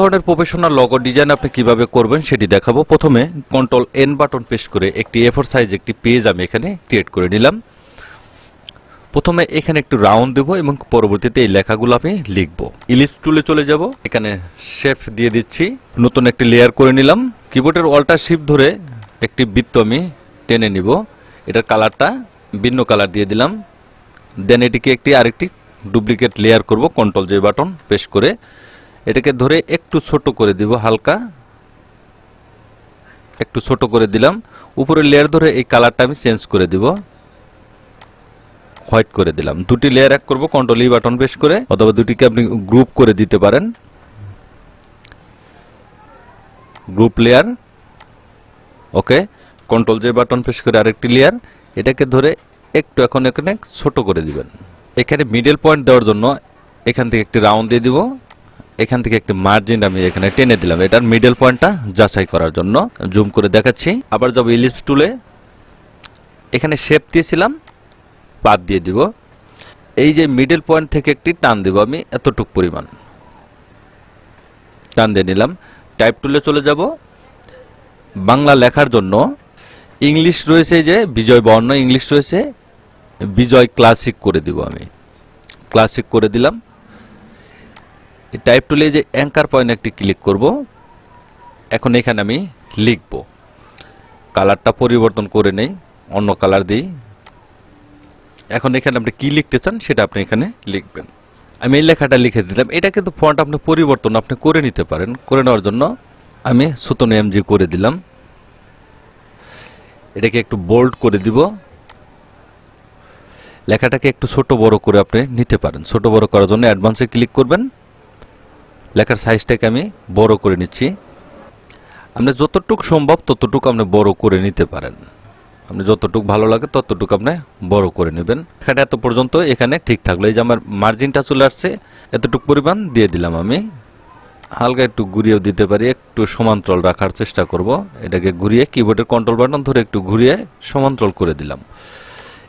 ধরনের professional logo design আপনি কীভাবে করবেন সেটি দেখাবো। প্রথমে কন্ট্রোল এন বাটন প্রেস করে একটি এফোর সাইজ একটি পেজ আমি এখানে ক্রিয়েট করে নিলাম। প্রথমে এখানে একটু রাউন্ড দেবো এবং পরবর্তীতে এই লেখাগুলো আমি লিখব। ইলিপস টুলে চলে যাব। এখানে শেপ দিয়ে দিচ্ছি। নতুন একটি লেয়ার করে নিলাম। কিবোর্ডের অল্টার শিপ ধরে একটি বৃত্ত আমি টেনে নিব। এটার কালারটা ভিন্ন কালার দিয়ে দিলাম। দেন এটিকে একটি আরেকটি ডুপ্লিকেট লেয়ার করব। কন্ট্রোল যে বাটন প্রেস করে। এটাকে ধরে একটু ছোট করে দিব, হালকা। একটু ছোট করে দিলাম। উপরের লেয়ার ধরে এই কালারটা আমি চেঞ্জ করে দিব। হোয়াইট করে দিলাম। দুটি লেয়ার এক করব কন্ট্রোল ই বাটন প্রেস করে, অথবা দুটিকে আপনি গ্রুপ করে দিতে পারেন। Group layer okay control J button press করে আরেকটি লেয়ার এটাকে ধরে একটু এখন এখানে ছোট করে দিবেন। এখানে মিডল পয়েন্ট দেওয়ার জন্য এখান থেকে একটি রাউন্ড দিয়ে দিব। এখান থেকে একটি মার্জিন আমি এখানে টেনে দিলাম। এটার মিডল পয়েন্টটা যাচাই করার জন্য। জুম করে দেখাচ্ছি। আবার যাব ইলিপস টুলে এখানে শেপ দিয়েছিলাম, বাদ দিয়ে দিব। এই যে মিডল পয়েন্ট থেকে একটি টান দেব আমি, এতটুক পরিমাণ। টান দিয়ে নিলাম। টাইপ টুলে চলে যাব। বাংলা লেখার জন্য ইংলিশ রয়েছে যে, বিজয় বর্ণ ইংলিশ রয়েছে। বিজয় ক্লাসিক করে দিব আমি। ক্লাসিক করে দিলাম। টাইপ টুলে যে অ্যাঙ্কার পয়েন্ট একটি ক্লিক করব। এখন এখানে আমি লিখব। কালারটা পরিবর্তন করে নেই, অন্য কালার দিই। এখন এখানে আপনি কি লিখতে চান সেটা আপনি এখানে লিখবেন। আমি এই লেখাটা লিখে দিলাম। এটা কিন্তু ফন্ট আপনি পরিবর্তন আপনি করে নিতে পারেন। করে নেওয়ার জন্য আমি সুতন এমজি করে দিলাম। এটাকে একটু বোল্ড করে দিব। লেখাটাকে একটু ছোট বড় করে আপনি নিতে পারেন। ছোট বড় করার জন্য অ্যাডভান্সে ক্লিক করবেন। লেখার সাইজটাকে আমি বড় করে নিচ্ছি। আপনি যতটুক সম্ভব ততটুকু আপনি বড় করে নিতে পারেন। আপনি যতটুক ভালো লাগে ততটুকু আপনি বড় করে নেবেন। এখানে এত পর্যন্ত এখানে ঠিক থাকল। এই যে আমার মার্জিনটা চলে আসছে, এতটুক পরিমাণ দিয়ে দিলাম আমি। হালকা একটু ঘুরিয়েও দিতে পারি, একটু সমান্তরাল রাখার চেষ্টা করব। এটাকে ঘুরিয়ে কিবোর্ডের কন্ট্রোল বাটন ধরে একটু ঘুরিয়ে সমান্তরাল করে দিলাম।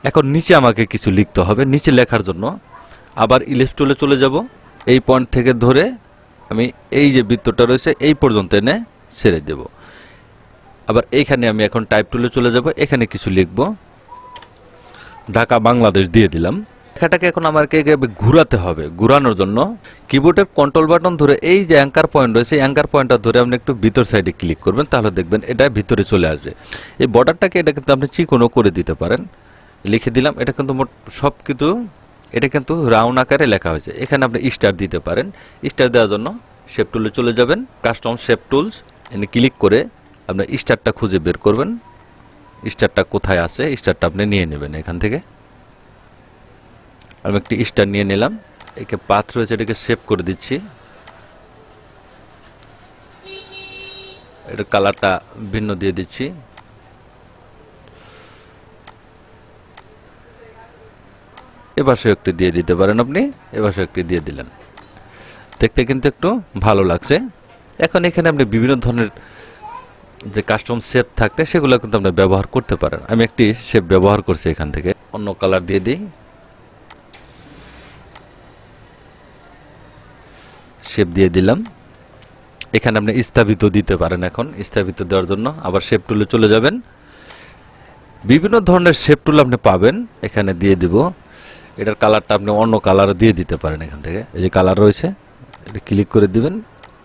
এখন নিচে আমাকে কিছু লিখতে হবে। নিচে লেখার জন্য আবার ইলিপস টুলে চলে যাব। এই পয়েন্ট থেকে ধরে আমি এই যে বৃত্তটা রয়েছে, এই পর্যন্ত এনে ছেড়ে দেব। আবার এইখানে আমি এখন টাইপ টুলে চলে যাব, এখানে কিছু লিখব। ঢাকা, বাংলাদেশ দিয়ে দিলাম। লেখাটাকে এখন আমাকে ঘুরাতে হবে, ঘুরানোর জন্য। কিবোর্ডের কন্ট্রোল বাটন ধরে এই যে অ্যাঙ্কার পয়েন্ট রয়েছে অ্যাঙ্কার পয়েন্টটা ধরে আপনি একটু ভিতর সাইডে ক্লিক করবেন, তাহলে দেখবেন এটা ভিতরে চলে আসবে। এই বর্ডারটাকে এটা কিন্তু আপনি চিকনো করে দিতে পারেন। লিখে দিলাম, এটা কিন্তু মোট সব কিছু এটা কিন্তু রাউন্ড আকারে লেখা হয়েছে। এখানে আপনি স্টার দিতে পারেন। স্টার দেওয়ার জন্য শেপ টুলে চলে যাবেন। কাস্টম শেপ টুলস এনে ক্লিক করে আপনি স্টারটা খুঁজে বের করবেন। স্টারটা কোথায় আছে, স্টারটা আপনি নিয়ে নেবেন এখান থেকে। আমি একটি স্টার নিয়ে নিলাম। একে পাথ রয়েছে, এটাকে সেভ করে দিচ্ছি। এটা কালারটা ভিন্ন দিয়ে দিচ্ছি। এপাশে একটি দিয়ে দিতে পারেন আপনি এপাশে একটি দিয়ে দিলেন। দেখতে কিন্তু একটু ভালো লাগছে। এখন এখানে আপনি বিভিন্ন ধরনের যে কাস্টম শেপ থাকতে সেগুলো কিন্তু আপনি ব্যবহার করতে পারেন। আমি একটি শেপ ব্যবহার করছি এখান থেকে। অন্য কালার দিয়ে দিই। শেপ দিয়ে দিলাম। এখানে আপনি স্থাপিত দিতে পারেন এখন। স্থাপিত দেওয়ার জন্য আবার শেপ টুলে চলে যাবেন। বিভিন্ন ধরনের শেপ টুল আপনি পাবেন। এখানে দিয়ে দিব। এটার কালারটা আপনি অন্য কালারও দিয়ে দিতে পারেন এখান থেকে। এই যে কালার রয়েছে, এটা ক্লিক করে দিবেন।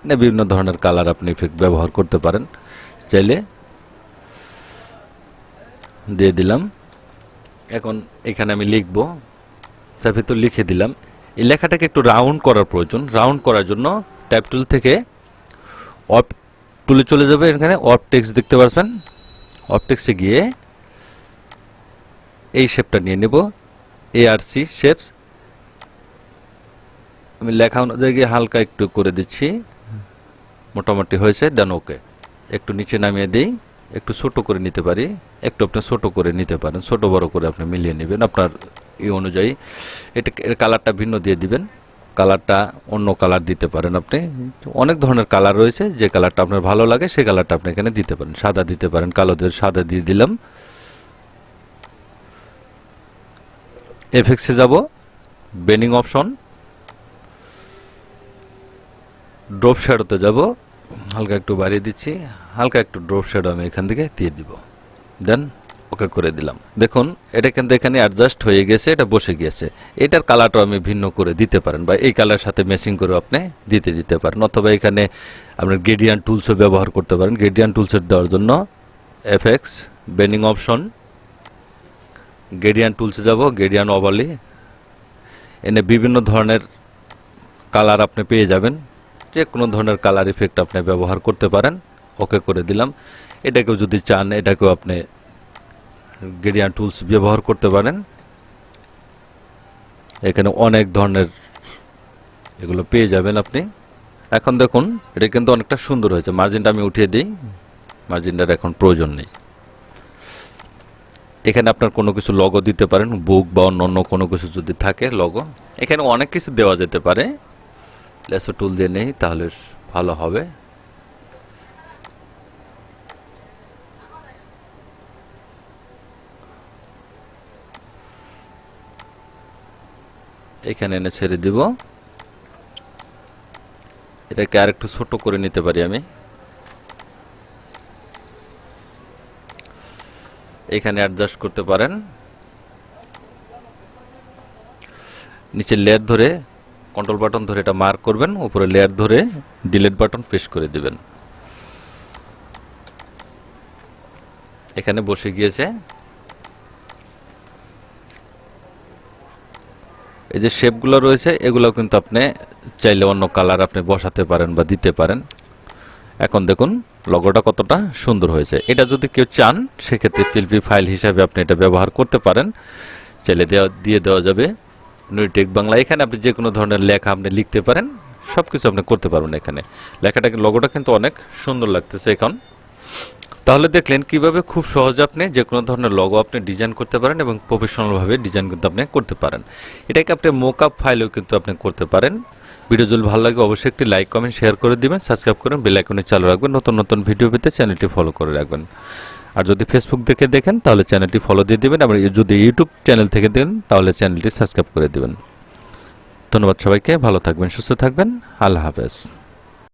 না বিভিন্ন ধরনের কালার আপনি ইফেক্ট ব্যবহার করতে পারেন। চাইলে দিয়ে দিলাম। এখন এখানে আমি লিখব তার ভিতর লিখে দিলাম। এই লেখাটাকে একটু রাউন্ড করার প্রয়োজন। রাউন্ড করার জন্য ট্যাপ টুল থেকে অপ টুলে চলে যাবে। এখানে অফ টেক্স দেখতে পারবেন। অফ টেক্সে গিয়ে এই শেপটা নিয়ে নেব। এআরসি শেপস আমি লেখা অনুযায়ী হালকা একটু করে দিচ্ছি। মোটামুটি হয়েছে দেন ওকে একটু নিচে নামিয়ে দিই, একটু ছোট করে নিতে পারি। একটু আপনি ছোট করে নিতে পারেন, ছোট বড় করে আপনি মিলিয়ে নেবেন। আপনার এই অনুযায়ী এটা এর কালারটা ভিন্ন দিয়ে দিবেন। কালারটা অন্য কালার দিতে পারেন আপনি। অনেক ধরনের কালার রয়েছে, যে কালারটা আপনার ভালো লাগে সেই কালারটা আপনি এখানে দিতে পারেন। সাদা দিতে পারেন কালো দিয়ে সাদা দিয়ে দিলাম। এফেক্সে যাব বেনিং অপশন ড্রপ শ্যাডোতে যাব, হালকা একটু বাড়িয়ে দিচ্ছি, হালকা একটু ড্রপ শ্যাডো আমি এখান থেকে দিয়ে দিব। দেন ওকে করে দিলাম। দেখুন, এটা কিন্তু এখানে অ্যাডজাস্ট হয়ে গেছে, এটা বসে গিয়েছে। এটার কালারটা আমি ভিন্ন করে দিতে পারেন বা এই কালার সাথে ম্যাচিং করে আপনি দিতে দিতে পারেন। অথবা এখানে আপনার গেডিয়ান টুলসও ব্যবহার করতে পারেন। গেডিয়ান টুলসের দেওয়ার জন্য এফএক্স বেন্ডিং অপশন গেডিয়ান টুলসে যাব, গেডিয়ান ওভারলি এনে বিভিন্ন ধরনের কালার আপনি পেয়ে যাবেন। যে কোনো ধরনের কালার ইফেক্ট আপনি ব্যবহার করতে পারেন। ওকে করে দিলাম। এটাকেও যদি চান, এটাকেও আপনি গেডিয়ান টুলস ব্যবহার করতে পারেন। এখানে অনেক ধরনের এগুলো পেয়ে যাবেন আপনি। এখন দেখুন, এটা কিন্তু অনেকটা সুন্দর হয়েছে। মার্জিনটা আমি উঠিয়ে দিই। মার্জিনটার এখন প্রয়োজন নেই। এখানে আপনার কোনো কিছু লগো দিতে পারেন বুক বা অন্য অন্য কোনো কিছু যদি থাকে লগো এখানে অনেক কিছু দেওয়া যেতে পারে। লেসো টুল দিয়ে নেই, তাহলে ভালো হবে। এখানে এনে ছেড়ে দিব। এটাকে আর একটু ছোট করে নিতে পারি আমি। এখানে অ্যাডজাস্ট করতে পারেন। নিচে লেয়ার ধরে কন্ট্রোল বাটন ধরে এটা মার্ক করবেন, উপরে লেয়ার ধরে ডিলেট বাটন প্রেস করে দিবেন। এখানে বসে গিয়েছে। এই যে শেপগুলো রয়েছে এগুলো কিন্তু আপনি চাইলে অন্য কালার আপনি বসাতে পারেন বা দিতে পারেন। এখন দেখুন লগোটা কতটা সুন্দর হয়েছে। এটা যদি কেউ চান, সেক্ষেত্রে পিএলপি ফাইল হিসাবে আপনি এটা ব্যবহার করতে পারেন। চাইলে দেওয়া, দিয়ে দেওয়া যাবে। নুইটেক বাংলা, এখানে আপনি যে কোনো ধরনের লেখা আপনি লিখতে পারেন। সব কিছু আপনি করতে পারবেন এখানে। লেখাটাকে লগোটা কিন্তু অনেক সুন্দর লাগতেছে এখন। তাহলে দেখলেন কীভাবে খুব সহজে আপনি যে কোনো ধরনের লগো আপনি ডিজাইন করতে পারেন এবং প্রফেশনালভাবে ডিজাইন কিন্তু আপনি করতে পারেন। এটাকে আপনি মোকআপ ফাইলেও কিন্তু আপনি করতে পারেন। ভিডিও যদি ভালো লাগে, অবশ্যই একটি লাইক কমেন্ট শেয়ার করে দিবেন সাবস্ক্রাইব করুন বেল আইকনে চালু রাখবেন, নতুন নতুন ভিডিও পেতে চ্যানেলটি ফলো করে রাখবেন। আর যদি ফেসবুক থেকে দেখেন, তাহলে চ্যানেলটি ফলো দিয়ে দিবেন আর যদি ইউটিউব চ্যানেল থেকে দেন তাহলে চ্যানেলটি সাবস্ক্রাইব করে দেবেন। ধন্যবাদ সবাইকে, ভালো থাকবেন, সুস্থ থাকবেন, আল্লাহ হাফেজ।